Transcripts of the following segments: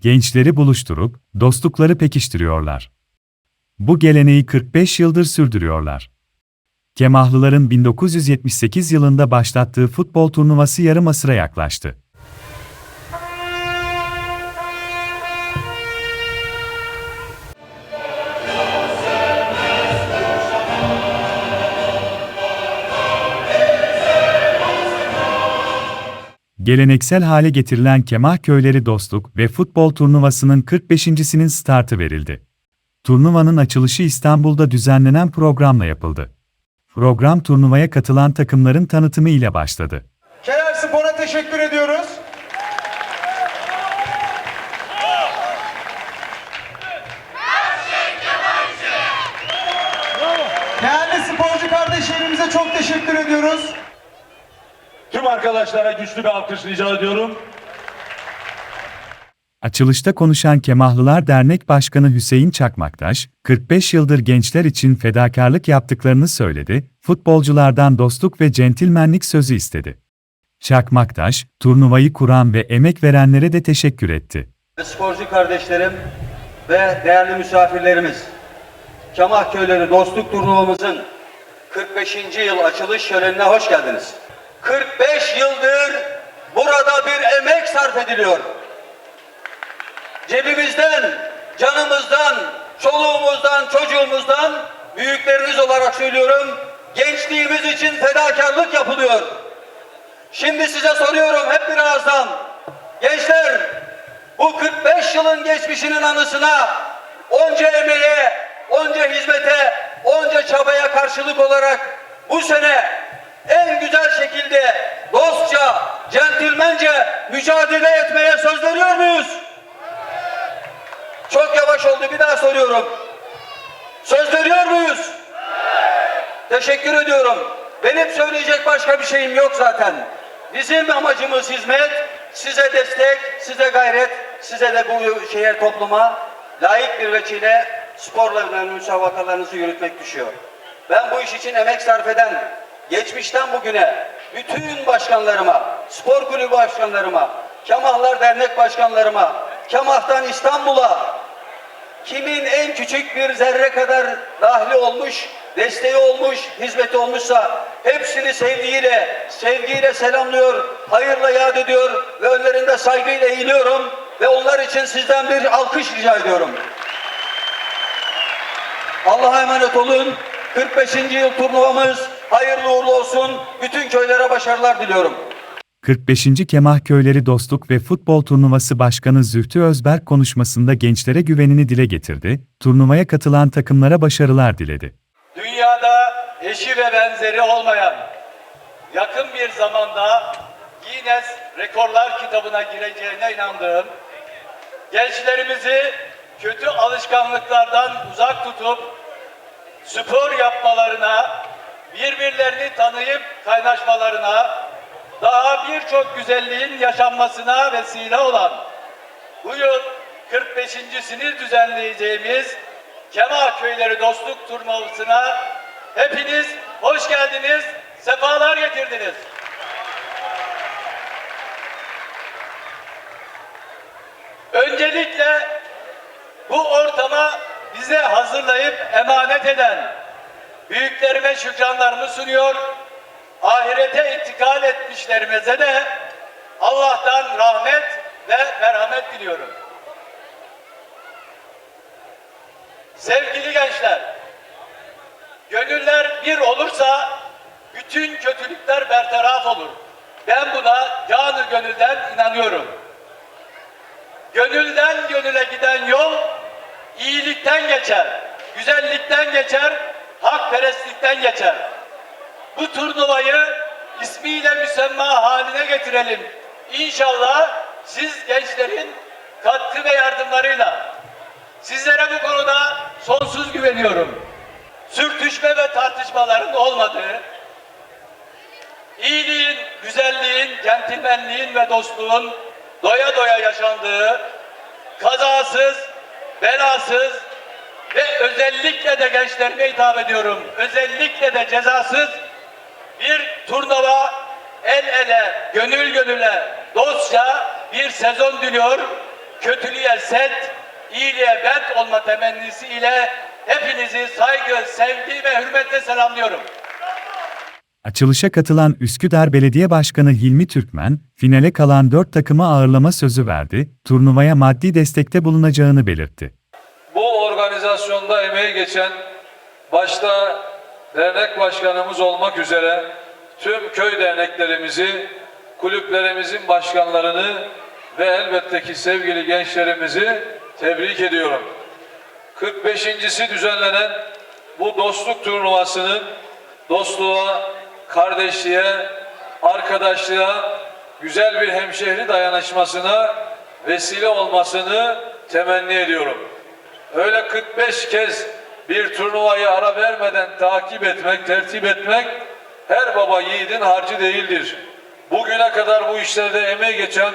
gençleri buluşturup dostlukları pekiştiriyorlar. Bu geleneği 45 yıldır sürdürüyorlar. Kemahlıların 1978 yılında başlattığı futbol turnuvası yarım asıra yaklaştı. Geleneksel hale getirilen Kemah Köyleri Dostluk ve Futbol Turnuvası'nın 45.sinin startı verildi. Turnuvanın açılışı İstanbul'da düzenlenen programla yapıldı. Program turnuvaya katılan takımların tanıtımı ile başladı. Kenar Spor'a teşekkür ediyoruz. Değerli sporcu kardeşlerimize çok teşekkür ediyoruz. Arkadaşlara güçlü bir alkış rica ediyorum. Açılışta konuşan Kemahlılar Dernek Başkanı Hüseyin Çakmaktaş, 45 yıldır gençler için fedakarlık yaptıklarını söyledi, futbolculardan dostluk ve centilmenlik sözü istedi. Çakmaktaş, turnuvayı kuran ve emek verenlere de teşekkür etti. Sporcu kardeşlerim ve değerli misafirlerimiz, Kemah Köyleri Dostluk Turnuvamızın 45. yıl açılış şölenine hoş geldiniz. 45 yıldır burada bir emek sarf ediliyor. Cebimizden, canımızdan, çoluğumuzdan, çocuğumuzdan, büyükleriniz olarak söylüyorum, gençliğimiz için fedakarlık yapılıyor. Şimdi size soruyorum hep bir ağızdan. Gençler, bu 45 yılın geçmişinin anısına onca emeğe, onca hizmete, onca çabaya karşılık olarak bu sene en güzel şekilde dostça, centilmence mücadele etmeye söz veriyor muyuz? Çok yavaş oldu bir daha soruyorum. Söz veriyor muyuz? Teşekkür ediyorum. Benim söyleyecek başka bir şeyim yok zaten. Bizim amacımız hizmet, size destek, size gayret, size de bu şeye topluma layık bir veçile sporla önemli müsabakalarınızı yürütmek düşüyor. Ben bu iş için emek sarf eden, geçmişten bugüne bütün başkanlarıma, spor kulübü başkanlarıma, Kemahlar Dernek başkanlarıma, Kemah'tan İstanbul'a, kimin en küçük bir zerre kadar dahli olmuş, desteği olmuş, hizmeti olmuşsa hepsini sevgiyle, sevgiyle selamlıyor, hayırla yad ediyor ve önlerinde saygıyla eğiliyorum ve onlar için sizden bir alkış rica ediyorum. Allah'a emanet olun. 45. yıl turnuvamız hayırlı uğurlu olsun. Bütün köylere başarılar diliyorum. 45. Kemah Köyleri Dostluk ve Futbol Turnuvası Başkanı Zühtü Özberk konuşmasında gençlere güvenini dile getirdi, turnuvaya katılan takımlara başarılar diledi. Dünyada eşi ve benzeri olmayan yakın bir zamanda Guinness Rekorlar kitabına gireceğine inandığım gençlerimizi kötü alışkanlıklardan uzak tutup spor yapmalarına, birbirlerini tanıyıp kaynaşmalarına, daha birçok güzelliğin yaşanmasına vesile olan bu yıl 45.sini düzenleyeceğimiz Kemah Köyleri Dostluk Turnuvası'na hepiniz hoş geldiniz, sefalar getirdiniz. Öncelikle bu ortama bize hazırlayıp emanet eden büyüklerime şükranlarımı sunuyor. Ahirete intikal etmişlerimize de Allah'tan rahmet ve merhamet diliyorum. Sevgili gençler, gönüller bir olursa bütün kötülükler bertaraf olur. Ben buna canı gönülden inanıyorum. Gönülden gönüle giden yol iyilikten geçer, güzellikten geçer, hakperestlikten geçer. Bu turnuvayı ismiyle müsemma haline getirelim. İnşallah siz gençlerin katkı ve yardımlarıyla sizlere bu konuda sonsuz güveniyorum. Sürtüşme ve tartışmaların olmadığı, iyiliğin, güzelliğin, centilmenliğin ve dostluğun doya doya yaşandığı, kazasız, belasız ve özellikle de gençlerime hitap ediyorum. Özellikle de cezasız bir turnuva el ele, gönül gönüle, dostça bir sezon diliyor. kötülüğe set, iyiliğe bent olma temennisi ile hepinizi saygı, sevgi ve hürmetle selamlıyorum. Açılışa katılan Üsküdar Belediye Başkanı Hilmi Türkmen, finale kalan dört takımı ağırlama sözü verdi, turnuvaya maddi destekte bulunacağını belirtti. Organizasyonda emeği geçen başta dernek başkanımız olmak üzere tüm köy derneklerimizi, kulüplerimizin başkanlarını ve elbette ki sevgili gençlerimizi tebrik ediyorum. 45.si düzenlenen bu dostluk turnuvasının dostluğa, kardeşliğe, arkadaşlığa, güzel bir hemşehri dayanışmasına vesile olmasını temenni ediyorum. Öyle 45 kez bir turnuvayı ara vermeden takip etmek, tertip etmek her baba yiğidin harcı değildir. Bugüne kadar bu işlerde emeği geçen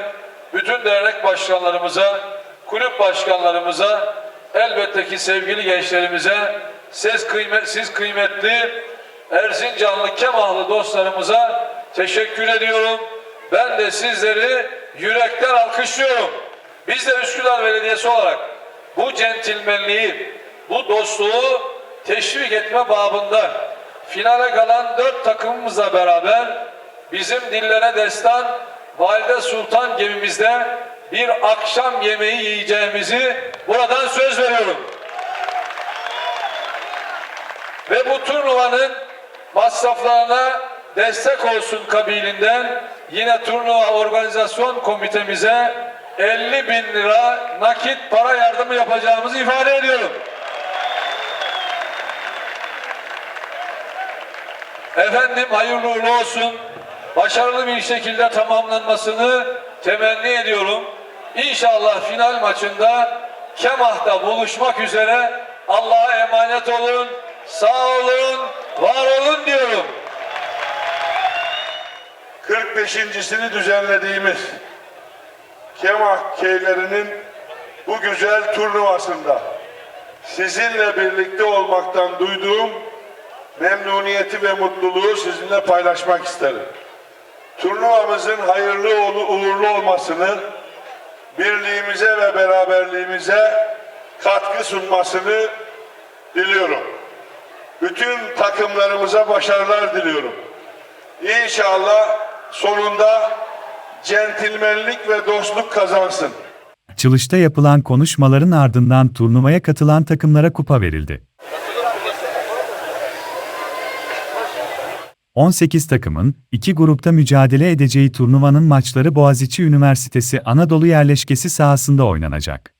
bütün dernek başkanlarımıza, kulüp başkanlarımıza, elbette ki sevgili gençlerimize, siz, kıymet, siz kıymetli Erzincanlı Kemahlı dostlarımıza teşekkür ediyorum. Ben de sizleri yürekten alkışlıyorum. Biz de Üsküdar Belediyesi olarak bu centilmenliği, bu dostluğu teşvik etme babında finale kalan dört takımımızla beraber bizim dillere destan Valide Sultan gemimizde bir akşam yemeği yiyeceğimizi buradan söz veriyorum. Ve bu turnuvanın masraflarına destek olsun kabilinden yine turnuva organizasyon komitemize 50 bin lira nakit para yardımı yapacağımızı ifade ediyorum. Efendim hayırlı uğurlu olsun. Başarılı bir şekilde tamamlanmasını temenni ediyorum. İnşallah final maçında Kemah'ta buluşmak üzere Allah'a emanet olun. Sağ olun, var olun diyorum. 45.sini düzenlediğimiz Kemah Keylerinin bu güzel turnuvasında sizinle birlikte olmaktan duyduğum memnuniyeti ve mutluluğu sizinle paylaşmak isterim. Turnuvamızın hayırlı uğurlu- uğurlu olmasını, birliğimize ve beraberliğimize katkı sunmasını diliyorum. Bütün takımlarımıza başarılar diliyorum. İnşallah sonunda centilmenlik ve dostluk kazansın. Açılışta yapılan konuşmaların ardından turnuvaya katılan takımlara kupa verildi. 18 takımın iki grupta mücadele edeceği turnuvanın maçları Boğaziçi Üniversitesi Anadolu yerleşkesi sahasında oynanacak.